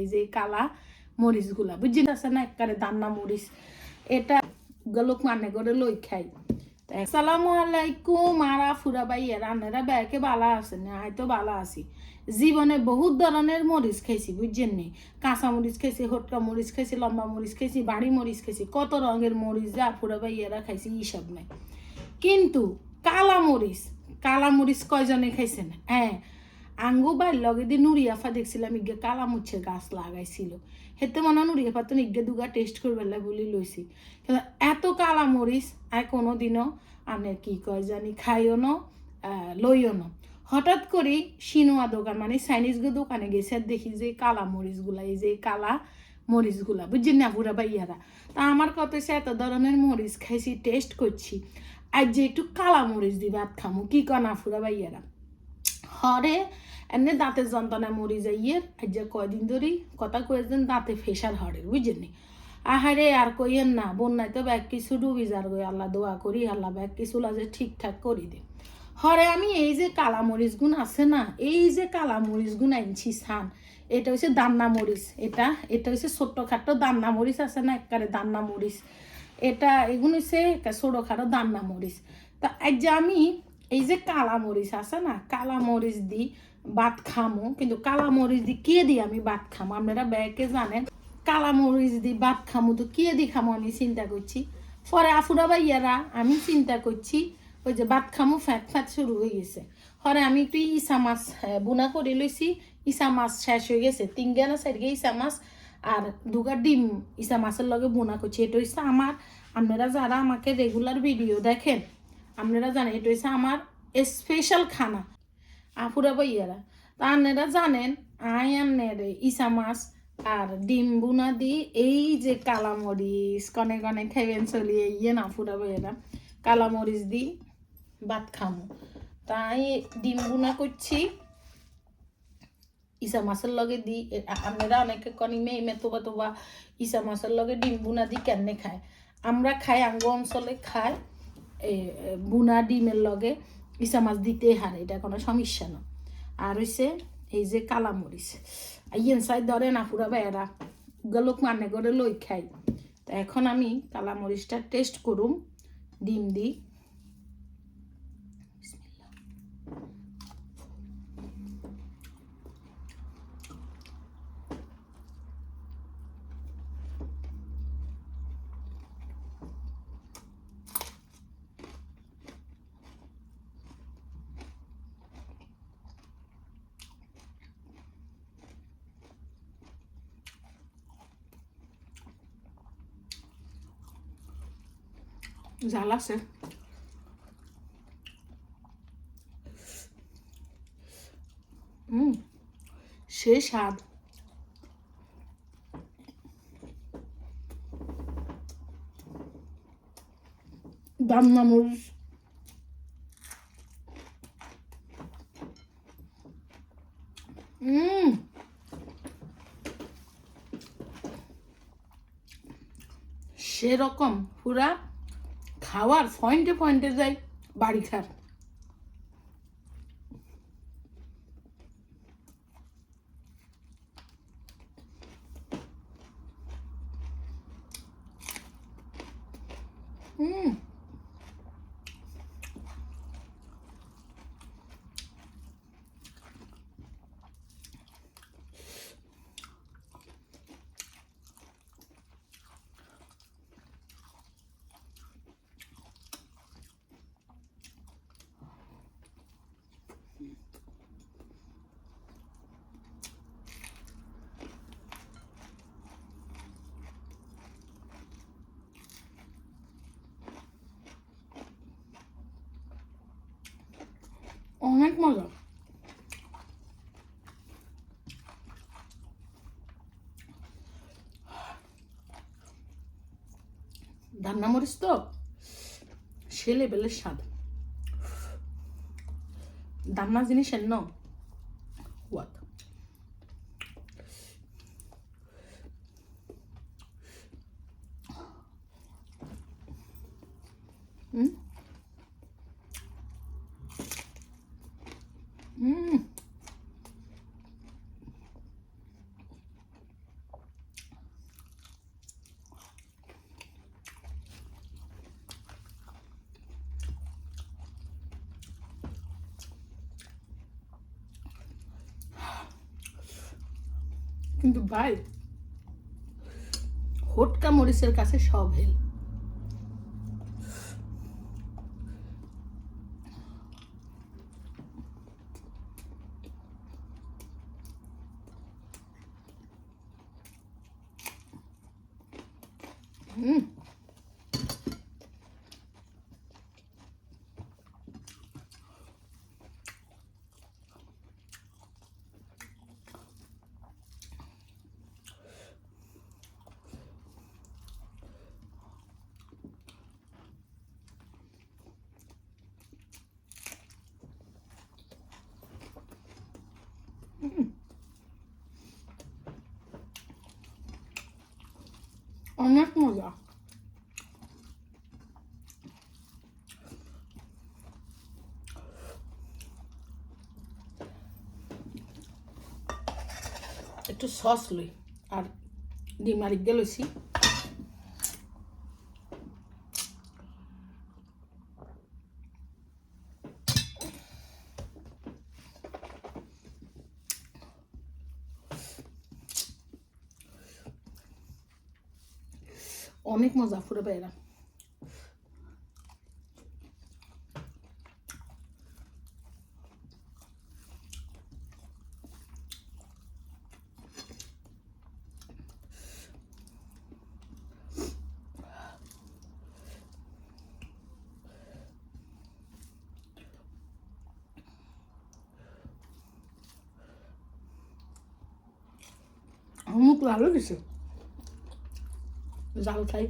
এই যে কালা মরিচগুলা বুঝছি আছে না একবারে দান্না মরিচ? এটা গলোক মানে করে লই খাই। আসসালামু আলাইকুম মারা ফুরা বাইয়া রান্নারা ব্যাকে বালা আছে না হয়তো বালা আছি। জীবনে বহুত ধরনের মরিচ খাইছি, বুঝছেন নি? কাঁচা মরিচ খাইছি, হটকা মরিচ খাইছি, লম্বা মরিচ খাইছি, বাড়ি মরিচ খাইছি, কত রঙের মরিচ যা ফুরা এরা খাইছি হিসাব নাই। কিন্তু কালা মরিচ কালা মরিচ কয়জনে খাইছেন? হ্যাঁ আঙ্গু বাই লগে দিয়ে নুরিয়াফা দেখছিলাম, ইগে কালা মুছের গাছ লাগাইছিল। হেতে মনে হয় নুরিয়াফা তো ইগে দুগা টেস্ট করবে বলি লইছি। কিন্তু এত কালা মরিচ, আর কোনো দিনও আনে কি কয় জানি, খাইও ন লইও ন। হঠাৎ করে সিনোয়া দোকান মানে চাইনিজ দোকানে গেছে, আর দেখি যে কালা মরিচগুলা, এই যে কালা মরিচগুলা, বুঝছেন না বুড়া ভাইয়ারা? তা আমার কত এত ধরনের মরিচ খাইছি টেস্ট করছি। আর যে একটু কালা মরিচ দি ভাত খামু, কি কনা ফুরা ভাইয়ারা? হরে এনে দাঁতের যন্ত্রণা মরি যাইয়ে আর যে কয়দিন ধরেই কথা কয়েছেন দাঁতে ফেসার হরের বুঝছেন নি আহারে, আর কইয়েন না, বন্যায় তো ব্যাগ কিছু ডুবি যার গই আল্লাহ দোয়া করি, আল্লাহ ব্যাগ কিছু লাজে ঠিকঠাক করি দে। হরে, আমি এই যে কালা মরিচ গুণ আছে না, এই যে কালা মরিচ গুণ আনছি সান, এটা হচ্ছে দান্না মরিচ, এটা এটা হচ্ছে ছোট্ট খাটো দান্না মরিচ আছে না একবারে দান্না মরিচ, এটা এগুলো হচ্ছে ছোটো খাটো দান্না মরিচ। তা আজ আমি এই যে কালা মরিচ আছে না, কালা মরিচ দি ভাত খামো, কিন্তু কালা মরিচ দি কে দি আমি ভাত খামো? আপনারা ব্যাগে জানেন, কালা মরিচ দি ভাত খামো তো কে দি খামো আমি চিন্তা করছি। পরে আফুরা ভাইয়ারা, আমি চিন্তা করছি, ওই যে ভাত খামো, ফ্যাট ফ্যাট শুরু হয়ে গেছে। হরে আমি একটু ইসা মাছ বুনা করে লইছি। ইসা মাছ শেষ হয়ে গেছে। তিন গেলা সাইডকে ইসা মাছ আর দুগা ডিম ইসা মাছের লগে বোনা করছি। এটা হচ্ছে আমার, আপনারা যারা আমাকে রেগুলার ভিডিও দেখেন, আপনারা জানেন, এটা হচ্ছে আমার স্পেশাল খানা। আফুরা বইয়ারা তা জানেন, আই আন্নের ইসা মাছ আর ডিম বুনা দি এই যে কালামরিচ, কনে কনে খাইবেন চলিয়ে ইয়ে না ফুরা বইয়ারা কালামরিচ দি ভাত খামো। তাই ডিম বুনা করছি ইসা মাছের লগে দি আপনারা অনেকে কনি মেয়ে মে তোবা তোবা, ইসা মাছের লগে ডিম বুনা দি কেনে খায়? আমরা খাই আঙ্গ অঞ্চলে খাই বুনা ডিমের লগে। ইসা মাছ দিতে হারে, এটা কোনো সমস্যা না। আর হইছে, এই যে কালামরিচ ইয়েন সাই ধরে না পুরা বেড়া গেলোক মানে করে লই খাই। তা এখন আমি কালামরিচটা টেস্ট করুম, ডিম দি। জাল আছে হুম সে স্বাদ দামনা মরিচ হুম সেরকম পুরা খাওয়ার পয়েন্টে পয়েন্টে যাই বাড়ি খার হুম অনেক মজা। রান্না মরিচ তো? সে লেভেলের স্বাদ। দান্না জিনিসের ন? হোয়াট হুম হুম কিন্তু ভাই হোটকা মরিচের কাছে সব হেল। হুম। অনেক মজা একটু সস লই আর ডিম আর ইগে লইছি অনেক মজা ফুরে বাইরা আমার মুখ ভালো দিছে জাল খাই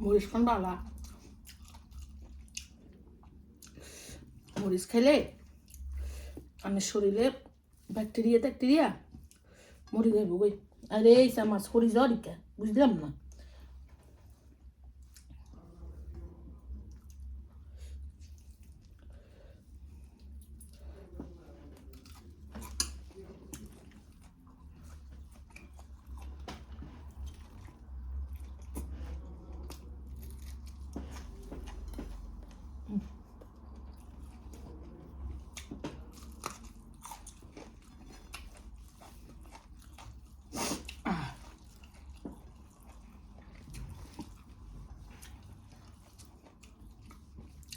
মরিচ খান বালা মরিচ খেলে আমি শরীরে ব্যাকটেরিয়া ট্যাকটেরিয়া মরি যাইব গই আরে এই মাছ করি যাওয়ার বুঝলাম না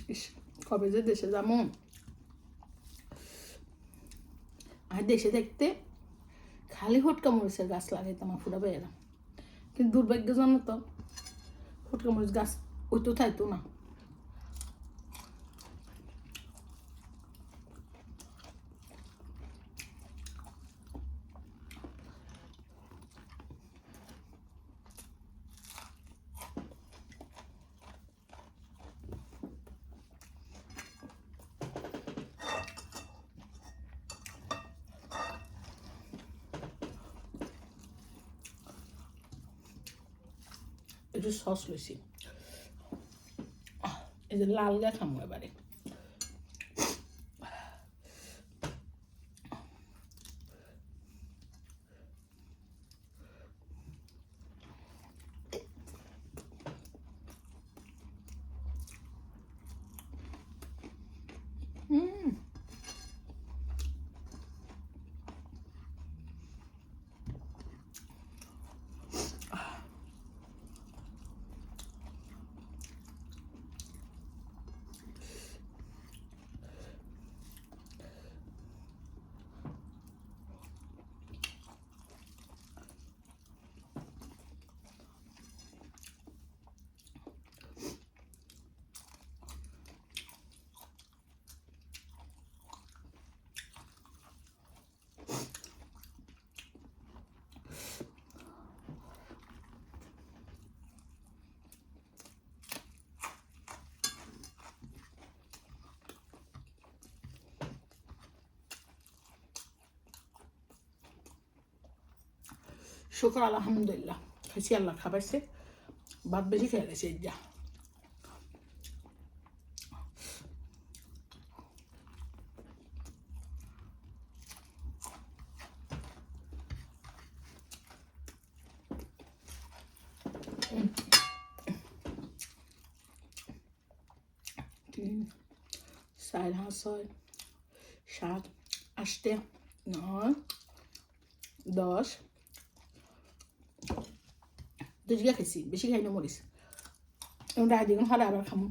ইস কবে যে দেশে যাব? আর দেশে দেখতে খালি হুটকা মরিচের গাছ লাগাইতাম আমার ফুটা বেড়া কিন্তু দুর্ভাগ্যজনক তো, হুটকা মরিচ গাছ ওই তো থাইতো না। একটু সস লইছি। এই যে লাল গা খামো এবারে। শুক্র আলহামদুলিল্লাহ খাইছি আল্লাহ খাবাইছে ভাত বেশি খেয়ে গেছে যা তিন চার হাঁস ছয় সাত আটটে নয় দশ দুজিকা খাইছি বেশি খাই না মরিস এবং রায় দিগুন হলে আবার খামো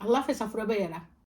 আল্লাহ হাফেজ আফুরা ভাইয়ারা